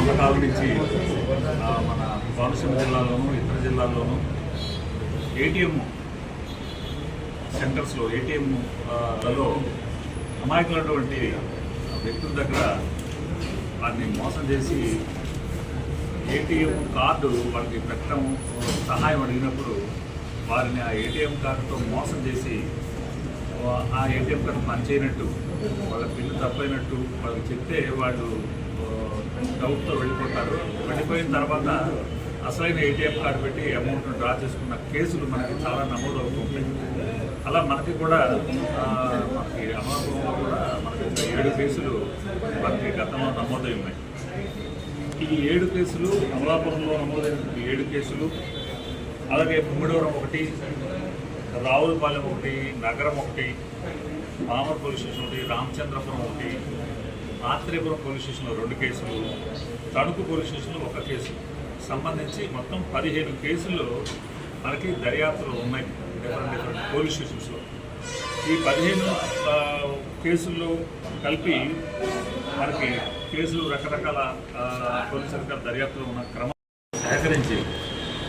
కొంతకాలం నుంచి మన కోనసీమ జిల్లాలోను ఇతర జిల్లాల్లోనూ ఏటీఎం సెంటర్స్లో ఏటీఎం లలో అమాయకులైనటువంటి వ్యక్తుల దగ్గర వారిని మోసం చేసి ఏటీఎం కార్డు వాళ్ళకి పెట్టడం సహాయం అడిగినప్పుడు వారిని ఆ ఏటీఎం కార్డుతో మోసం చేసి ఆ ఏటీఎం కార్డు పనిచేయనట్టు వాళ్ళ బిల్లు తప్పైనట్టు వాళ్ళకి చెప్తే వాళ్ళు డౌట్తో వెళ్ళిపోతారు. వెళ్ళిపోయిన తర్వాత అసలైన ఏటీఎం కార్డు పెట్టి అమౌంట్ను డ్రా చేసుకున్న కేసులు మనకి చాలా నమోదు అవుతుంటాయి అలా మనకి కూడా మనకి అమలాపురంలో కూడా మనకి ఏడు కేసులు మనకి గతంలో నమోదై ఉన్నాయి. ఈ ఏడు కేసులు అమలాపురంలో నమోదైన ఏడు కేసులు అలాగే ముమ్మిడివరం ఒకటి రావులపాలెం ఒకటి నగరం ఒకటి పామర్ పోలీస్ స్టేషన్ ఒకటి రామచంద్రపురం ఒకటి ఆత్రేయపురం పోలీస్ స్టేషన్లో రెండు కేసులు తణుకు పోలీస్ స్టేషన్లో ఒక కేసు. సంబంధించి మొత్తం పదిహేను కేసుల్లో మనకి దర్యాప్తులు ఉన్నాయి డిఫరెంట్ డిఫరెంట్ పోలీస్ స్టేషన్స్లో. ఈ పదిహేను కేసుల్లో కలిపి మనకి కేసులు రకరకాల పోలీస్ అధికారుల దర్యాప్తులో ఉన్న క్రమం సేకరించి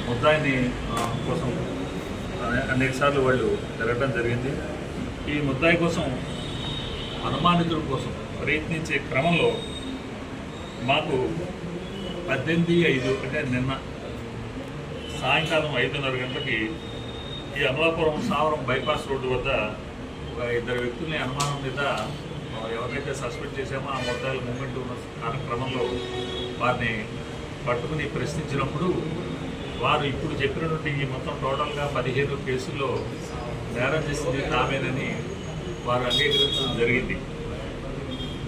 ముద్దాయిని కోసం అనేక సార్లు వాళ్ళు తిరగడం జరిగింది. ఈ ముద్దాయి కోసం అనుమానితుల కోసం ప్రయత్నించే క్రమంలో మాకు పద్దెనిమిది ఐదు అంటే నిన్న సాయంకాలం ఐదున్నర గంటలకి ఈ అమలాపురం సావరం బైపాస్ రోడ్డు వద్ద ఒక ఇద్దరు వ్యక్తుల్ని అనుమానం మీద ఎవరినైతే సస్పెండ్ చేశామో ఆ మొత్తాలు మూమెంట్ ఉన్న కార్యక్రమంలో వారిని పట్టుకుని ప్రశ్నించినప్పుడు వారు ఇప్పుడు చెప్పినటువంటి ఈ మొత్తం టోటల్గా పదిహేను కేసుల్లో నేరం చేసింది తామేనని వారు అంగీకరించడం జరిగింది.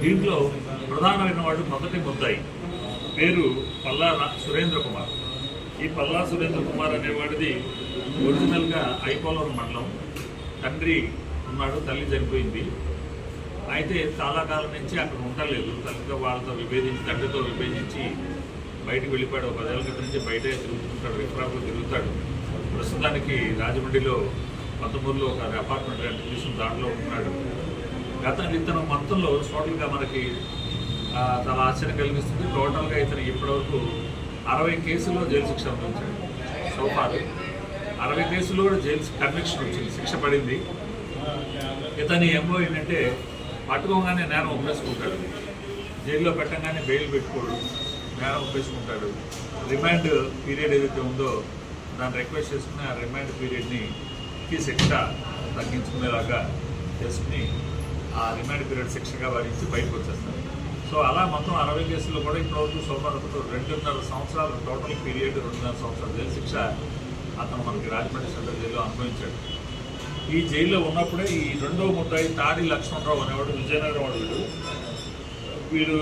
దీంట్లో ప్రధానమైన వాడు మొదటి ముద్దాయి. పేరు పల్లా సురేంద్ర కుమార్. ఈ పల్లా సురేంద్ర కుమార్ అనేవాడిది ఒరిజినల్గా ఐపోలవరం మండలం. తండ్రి ఉన్నాడు తల్లి చనిపోయింది. అయితే చాలా కాలం నుంచి అక్కడ ఉండలేదు. తల్లితో వాళ్ళతో విభేదించి తండ్రితో విభేదించి బయటకు వెళ్ళిపోయాడు. ఒక పదేళ్ళ క్రితం నుంచి బయటే తిరుగుతుంటాడు విప్రాపులో తిరుగుతాడు. ప్రస్తుతానికి రాజమండ్రిలో పంతమూరులో ఒక అపార్ట్మెంట్ రెంట్ తీసుకుని దాంట్లో ఉంటున్నాడు. గత ఇతను మొత్తంలో టోటల్గా మనకి చాలా ఆశ్చర్యం కలిగిస్తుంది. టోటల్గా ఇతను ఇప్పటివరకు అరవై కేసుల్లో జైలు శిక్ష అనుభవించాడు సోఫారు అరవై కేసుల్లో కూడా జైలు కన్విక్షన్ వచ్చింది. శిక్ష పడింది. ఇతని ఎంఓ ఏంటంటే పట్టుకోగానే నేరం ఒప్పేసుకుంటాడు. జైల్లో పెట్టగానే బెయిల్ పెట్టుకోడు. నేరం ఒప్పేసుకుంటాడు. రిమాండ్ పీరియడ్ ఏదైతే ఉందో దాన్ని రిక్వెస్ట్ చేసుకుని ఆ రిమాండ్ పీరియడ్ని కి శిక్ష తగ్గించుకునేలాగా చేసుకుని ఆ రిమాండ్ పీరియడ్ శిక్షగా వారించి బయటకు వచ్చేస్తారు. సో అలా మొత్తం అరవై కేసులు కూడా ఇప్పటివరకు సోమవారం రెండున్నర సంవత్సరాలు టోటల్ పీరియడ్ రెండున్నర సంవత్సరాలు. జైలు శిక్ష అతను మనకి రాజమండ్రి సెంట్రల్ జైల్లో అనుభవించాడు. ఈ జైల్లో ఉన్నప్పుడే ఈ రెండో ముద్దాయి తాడి లక్ష్మణరావు అనేవాడు విజయనగరం వాడు వీడు. వీడు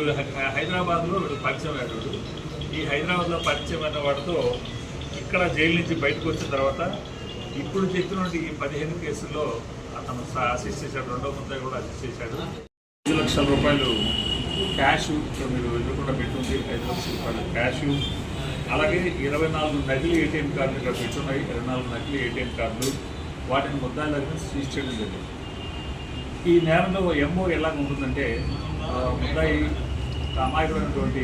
హైదరాబాద్లో వీడు పరిచయం అయ్యాడు. ఈ హైదరాబాద్లో పరిచయం అయిన వాడితో ఇక్కడ జైలు నుంచి బయటకు వచ్చిన తర్వాత ఇప్పుడు చెప్పినటువంటి ఈ పదిహేను కేసుల్లో అతను అసిస్ట్ చేశాడు. రెండో ముద్ద కూడా అసిస్ట్ చేశాడు. ఐదు లక్షల రూపాయలు క్యాష్ ఇక్కడ మీరు ఎదురుకుండా పెట్టుంది ఐదు లక్షల రూపాయలు క్యాష్ అలాగే ఇరవై నాలుగు నకిలీ ఏటీఎం కార్డులు ఇక్కడ పెట్టున్నాయి. ఇరవై నాలుగు నకిలీ ఏటీఎం కార్డులు. వాటిని ముద్దాయిల దగ్గర సీజ్ చేయడం జరిగింది. ఈ నేరంలో ఎంఓ ఎలా ఉంటుందంటే ముద్దాయి అమాయకుడైనటువంటి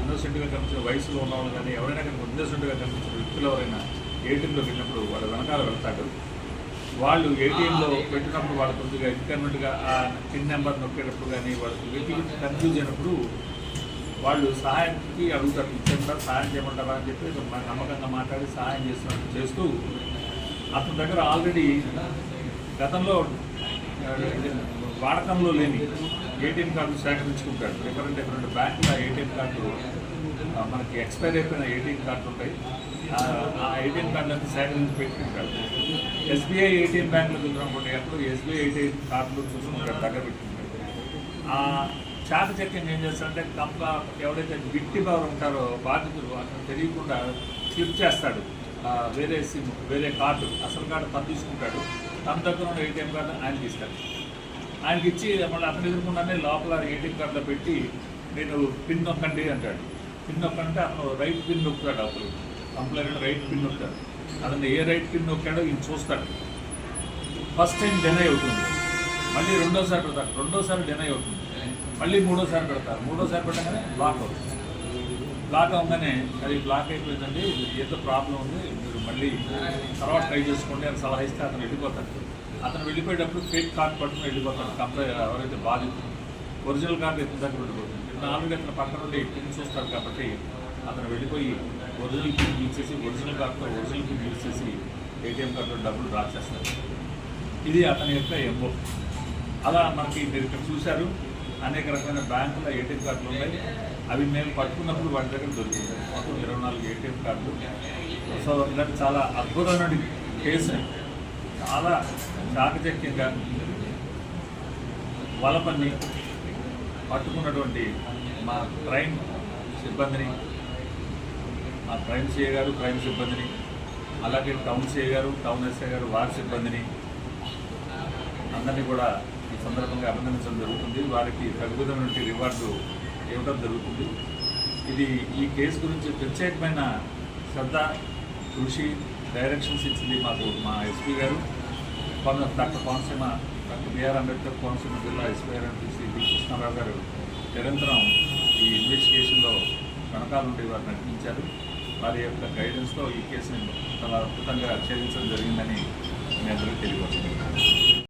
ఇన్నోసెంట్గా కనిపించిన వయసులో ఉన్నవాళ్ళు కానీ ఎవరైనా కనుక ఇన్నోసెంట్గా కనిపించిన వ్యక్తులు ఎవరైనా ఏటీఎంలో వెళ్ళినప్పుడు వాళ్ళ వెనకాల వెళ్తాడు. వాళ్ళు ఏటీఎంలో పెట్టినప్పుడు వాళ్ళ కొద్దిగా రిక్వైర్మెంట్గా ఆ పిన్ నెంబర్ నొక్కేటప్పుడు కానీ వాళ్ళకి వెతికి కన్ఫ్యూజ్ అయినప్పుడు వాళ్ళు సహాయానికి అడుగుతారు. ఇచ్చేమంటారు సహాయం చేయమంటారా అని చెప్పి నమ్మకంగా మాట్లాడి సహాయం చేస్తున్నారు చేస్తూ అతని దగ్గర ఆల్రెడీ గతంలో వాడకంలో లేని ఏటీఎం కార్డు సేకరించుకుంటాడు డిఫరెంట్ డిఫరెంట్ బ్యాంకుల ఏటీఎం కార్డు మనకి ఎక్స్పైర్ అయిపోయిన ఏటీఎం కార్డు ఉంటాయి. ఆ, ఏటీఎం కార్డు అంతా సేకరించి పెట్టుకుంటాడు ఎస్బీఐ ఏటీఎం బ్యాంకులో చూసినప్పుడు ఎప్పుడు ఎస్బీఐ ఏటీఎం కార్డులు చూసుకుంటాడు దగ్గర పెట్టుకుంటాడు ఆ చాకచక్యం ఏం చేస్తాడంటే కంప ఎవరైతే విక్టిమ్ బాగా ఉంటారో బాధితులు అతను తెలియకుండా స్లిప్ చేస్తాడు. వేరే సిమ్ వేరే కార్డు అసలు కార్డు తను తీసుకుంటాడు తన దగ్గర ఉన్న ఏటీఎం కార్డు ఆయన తీస్తాడు. ఆయనకి ఇచ్చి మళ్ళీ అతను ఎదుర్కొన్నానే లోపల ఏటీఎం కార్డులో పెట్టి నేను పిన్ నొక్కండి అంటాడు. పిన్ నొక్కంటే అతను రైట్ పిన్ నొక్కుతాడు అప్పుడు. కంప్లైంట్ రైట్ పిన్ నొక్కాడు అతను ఏ రైట్ పిన్ నొక్కాడో ఈయన చూస్తాడు. ఫస్ట్ టైం డెనై అవుతుంది. మళ్ళీ రెండోసారి పెడతారు రెండోసారి డెనై అవుతుంది. మళ్ళీ మూడోసారి పెడతారు. మూడోసారి పెట్టగానే బ్లాక్ అవుతుంది. బ్లాక్ అవగానే అది బ్లాక్ అయిపోయిందండి. ఏదో ప్రాబ్లం ఉంది. మీరు మళ్ళీ తర్వాత ట్రై చేసుకోండి అని సలహా ఇస్తే అతను వెళ్ళిపోతాడు. అతను వెళ్ళిపోయేటప్పుడు ఫేక్ కార్డ్ పట్టుకుని వెళ్ళిపోతాడు. కంప్లై ఎవరైతే బాధితులు ఒరిజినల్ కార్డు ఎత్తిన దగ్గర వెళ్ళిపోతుంది ఇతను ఆల్రెడీ అతను పక్కన ఉండి పిన్ చూస్తాడు కాబట్టి అతను వెళ్ళిపోయి ఒరిజినల్ పిన్ యూజ్ చేసి ఒరిజినల్ కార్డుతో ఒరిజినల్ పిన్ యూజ్ చేసి ఏటీఎం కార్డులో డబ్బులు డ్రా చేస్తాడు. ఇది అతని యొక్క ఎంఓ అలా మనకి మీరు ఇక్కడ చూశారు. అనేక రకమైన బ్యాంకుల ఏటీఎం కార్డులు ఉన్నాయి. అవి మేము పట్టుకున్నప్పుడు వాటి దగ్గర దొరుకుతుంది మొత్తం ఇరవై నాలుగు ఏటీఎం కార్డులు సో ఇలాంటి చాలా అద్భుతమైన కేసు చాలా చాకచక్యంగా వలపన్ని పట్టుకున్నటువంటి మా క్రైమ్ సిబ్బందిని మా క్రైమ్ సిఏ గారు క్రైమ్ సిబ్బందిని అలాగే టౌన్ సిఏ గారు టౌన్ ఎస్ఐ గారు వారి సిబ్బందిని అందరినీ కూడా ఈ సందర్భంగా అభినందించడం జరుగుతుంది. వారికి తగ్గుదమైనటువంటి రివార్డు ఇవ్వడం జరుగుతుంది. ఇది ఈ కేసు గురించి ప్రత్యేకమైన శ్రద్ధ కృషి డైరెక్షన్స్ ఇచ్చింది మాకు మా ఎస్పీ గారు. కొన doctor Konaseema doctor BR Ambedkar Konaseema జిల్లా ఎస్పీఆర్ ఎంపీసీ శ్రీ కృష్ణారావు గారు నిరంతరం ఈ ఇన్వెస్టిగేషన్లో వెనకాల నుండి వారు నడిపించారు. వారి యొక్క గైడెన్స్తో ఈ కేసుని చాలా అద్భుతంగా ఛేదించడం జరిగిందని మీ అందరూ తెలియవచ్చు